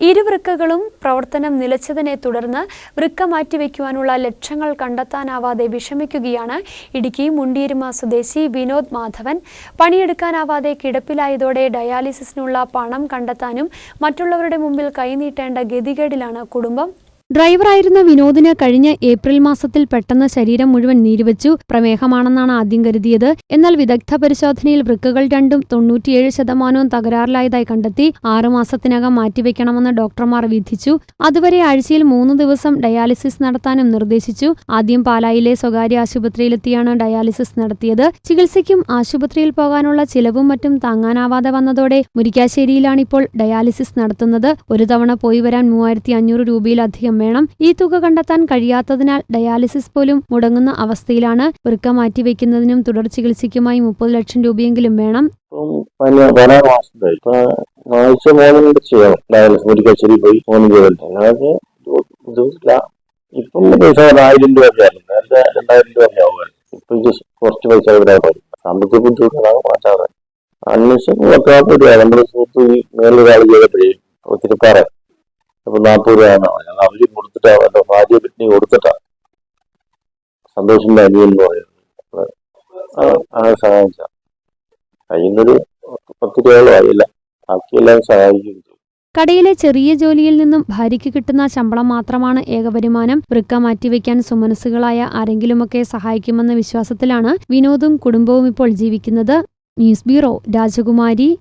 ഇരുവൃക്കകളും പ്രവർത്തനം നിലച്ചതിനെ തുടർന്ന് വൃക്ക മാറ്റിവെക്കുവാനുള്ള ലക്ഷ്യങ്ങൾ കണ്ടെത്താനാവാതെ വിഷമിക്കുകയാണ് ഇടുക്കി മുണ്ടിയിരുമ സ്വദേശി വിനോദ് മാധവൻ. പണിയെടുക്കാനാവാതെ കിടപ്പിലായതോടെ ഡയാലിസിസിനുള്ള പണം കണ്ടെത്താനും മറ്റുള്ളവരുടെ മുമ്പിൽ കൈനീട്ടേണ്ട ഗതികേടിലാണ് കുടുംബം. ഡ്രൈവറായിരുന്ന വിനോദിന് കഴിഞ്ഞ ഏപ്രിൽ മാസത്തിൽ പെട്ടെന്ന് ശരീരം മുഴുവൻ നീരുവച്ചു. പ്രമേഹമാണെന്നാണ് ആദ്യം കരുതിയത്. എന്നാൽ വിദഗ്ധ പരിശോധനയിൽ വൃക്കകൾ രണ്ടും തൊണ്ണൂറ്റിയേഴ് ശതമാനവും തകരാറിലായതായി കണ്ടെത്തി ആറുമാസത്തിനകം മാറ്റിവെക്കണമെന്ന് ഡോക്ടർമാർ വിധിച്ചു. അതുവരെ ആഴ്ചയിൽ മൂന്ന് ദിവസം ഡയാലിസിസ് നടത്താനും നിർദ്ദേശിച്ചു. ആദ്യം പാലായിലെ സ്വകാര്യ ആശുപത്രിയിലെത്തിയാണ് ഡയാലിസിസ് നടത്തിയത്. ചികിത്സയ്ക്കും ആശുപത്രിയിൽ പോകാനുള്ള ചിലവും മറ്റും താങ്ങാനാവാതെ വന്നതോടെ മുരിക്കാശ്ശേരിയിലാണിപ്പോൾ ഡയാലിസിസ് നടത്തുന്നത്. ഒരു തവണ പോയി വരാൻ മൂവായിരത്തി അഞ്ഞൂറ് രൂപയിലധികം വേണം. ഈ തുക കണ്ടെത്താൻ കഴിയാത്തതിനാൽ ഡയാലിസിസ് പോലും മുടങ്ങുന്ന അവസ്ഥയിലാണ് വൃക്ക മാറ്റിവെക്കുന്നതിനും തുടർ ചികിത്സയ്ക്കുമായി മുപ്പത് ലക്ഷം രൂപയെങ്കിലും വേണം. ഇപ്പം കുറച്ച് ഒത്തിരി പറ അപ്പൊ നാൽപ്പത് രൂപയാണ്. ഞങ്ങൾ അവർ കൊടുത്തിട്ടാ എന്റെ ഭാര്യ പിന്നെ കൊടുത്തിട്ടാ. സന്തോഷിന്റെ അനിയൻ എന്ന് പറയുന്നത്. അങ്ങനെ സഹായിച്ച. കഴിയുന്നൊരു പത്ത് രൂപയോളം ആയില്ല. ബാക്കിയെല്ലാം സഹായിക്കും. കടയിലെ ചെറിയ ജോലിയിൽ നിന്നും ഭാര്യയ്ക്ക് കിട്ടുന്ന ശമ്പളം മാത്രമാണ് ഏക വരുമാനം വൃക്ക മാറ്റിവെക്കാൻ സുമനസ്സുകളായ ആരെങ്കിലുമൊക്കെ സഹായിക്കുമെന്ന വിശ്വാസത്തിലാണ് വിനോദും കുടുംബവും ഇപ്പോൾ ജീവിക്കുന്നത്. ന്യൂസ് ബ്യൂറോ രാജകുമാരി.